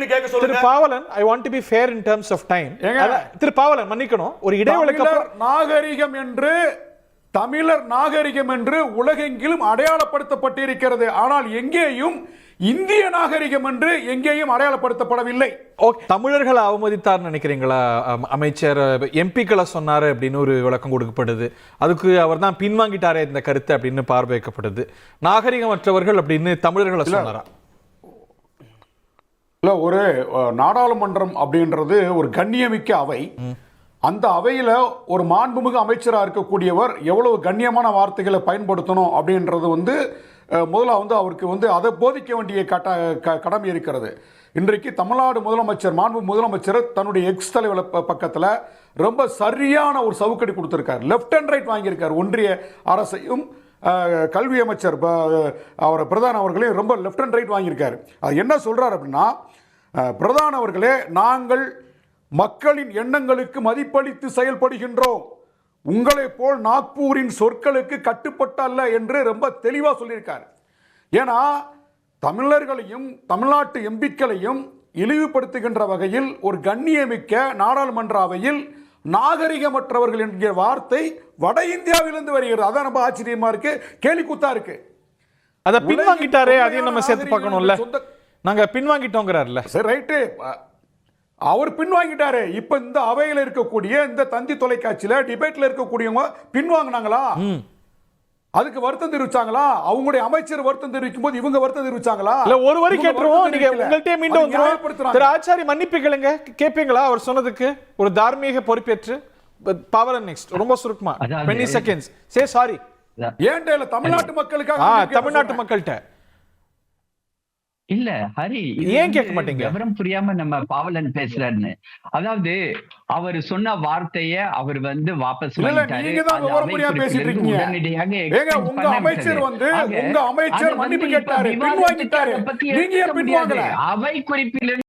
அப்படின்னு கேட்க திரு சொல்லுங்க Pavalan I want to be fair in terms of time ஏங்க? திரு பாவலன் மன்னிக்கணும். ஒரு இடைவெளிக்கு தமிழர் அப்புறம் நாகரிகம் என்று தமிழர் நாகரிகம் என்று உலகெங்கிலும் அடையாளப்படுத்தப்பட்டிருக்கிறது. ஆனால் எங்கேயும் இந்திய நாகரிகம் என்று எங்கேயும் அடையாளப்படுத்தப்படவில்லை. ஓகே தமிழர்களை அவமதித்தார் நினைக்கிறீங்களா? அம்- அமைச்சர் எம்பிக்களை சொன்னாரு அப்படின்னு ஒரு விளக்கம் கொடுக்கப்படுது. அதுக்கு அவர் தான் பின்வாங்கிட்டாரே இந்த கருத்து அப்படின்னு பார்வைக்கப்படுது நாகரிகமற்றவர்கள் அப்படின்னு தமிழர்களை சொன்னாரா? இல்ல ஒரு நாடாளுமன்றம் அப்படின்றது ஒரு கண்ணியமிக்க அவை. அந்த அவையில ஒரு மாண்புமிகு அமைச்சராக இருக்கக்கூடியவர் எவ்வளவு கண்ணியமான வார்த்தைகளை பயன்படுத்தணும் அப்படின்றது வந்து முதல்ல வந்து அவருக்கு வந்து அதை போதிக்க வேண்டிய கட்ட க- கடமை இருக்கிறது. இன்றைக்கு தமிழ்நாடு முதலமைச்சர் மாண்பு முதலமைச்சர் தன்னுடைய எக்ஸ் தலைவர் பக்கத்தில் ரொம்ப சரியான ஒரு சவுக்கடி கொடுத்துருக்காரு. லெஃப்ட் அண்ட் ரைட் வாங்கியிருக்காரு ஒன்றிய அரசையும். கல்வி அமைச்சர் அவர் பிரதான் அவர்களையும் ரொம்ப லெஃப்ட் அண்ட் ரைட் வாங்கியிருக்காரு. அது என்ன சொல்கிறார் அப்படின்னா பிரதான பிரதான் அவர்களே நாங்கள் மக்களின் எண்ணங்களுக்கு மதிப்பளித்து செயல்படுகின்றோம். உங்களை போல் நாக்பூரின் சொற்களுக்கு கட்டுப்பட்ட அல்ல என்று ரொம்ப தெளிவாக சொல்லியிருக்காரு. ஏன்னா தமிழர்களையும் தமிழ்நாட்டு எம்பிக்களையும் இழிவுபடுத்துகின்ற வகையில் ஒரு கண்ணியமிக்க நாடாளுமன்ற அவையில் நாகரிகமற்றவர்கள் என்கிற வார்த்தை வட இந்தியாவிலிருந்து வருகிறது. அதான் ரொம்ப ஆச்சரியமா இருக்கு. கேலிக்கூத்தா இருக்கு. அதை பின்வாங்கிட்டாரே அதையும் நம்ம சேர்த்து பார்க்கணும்ல. நாங்க பின்வாங்கிட்டோங்கிறார்ல. சரி ரைட்டு. அவர் பின்வாங்கிட்டாரு. இப்ப இந்த அவையில இருக்கக்கூடிய இந்த தந்தி தொலைக்காட்சியில டிபேட்ல இருக்கக்கூடியவங்க பின்வாங்கினாங்களா? அதுக்கு வருத்தம் தெரிவிச்சாங்களா? அவங்களுடைய அமைச்சர் வருத்தம் தெரிவிக்கும் போது இவங்க வருத்தம் தெரிவிச்சாங்களா? இல்ல ஒரு வரி கேட்டுருவோம். நீங்க. உங்கள்கிட்ட மீண்டும் வந்துருவோம். திரு ஆச்சாரி மன்னிப்பு கேளுங்க. கேட்பீங்களா அவர் சொன்னதுக்கு ஒரு தார்மீக பொறுப்பேற்று பவரன் நெக்ஸ்ட் ரொம்ப சுருக்கமா. டுவெண்ட்டி செகண்ட்ஸ் சே சாரி ஏன்டா இல்ல தமிழ்நாட்டு மக்களுக்காக தமிழ்நாட்டு. மக்கள்கிட்ட. இல்ல ஹரி ஏன் கேட்க மாட்டீங்க? விவரம் புரியாம நம்ம பாவலன் பேசுறாருன்னு அதாவது அவர் சொன்ன வார்த்தைய அவர் வந்து வாபஸ். நீங்க தான் விவரம் புரியாம பேசிட்டு இருக்கீங்க. உங்க அமைச்சர். வந்து, உங்க அமைச்சர் மன்னிப்பு கேட்டாரு, பின்வாங்கிட்டாரு. நீங்க ஏன். பின்வாங்கல? அவை குறிப்பிலிருந்து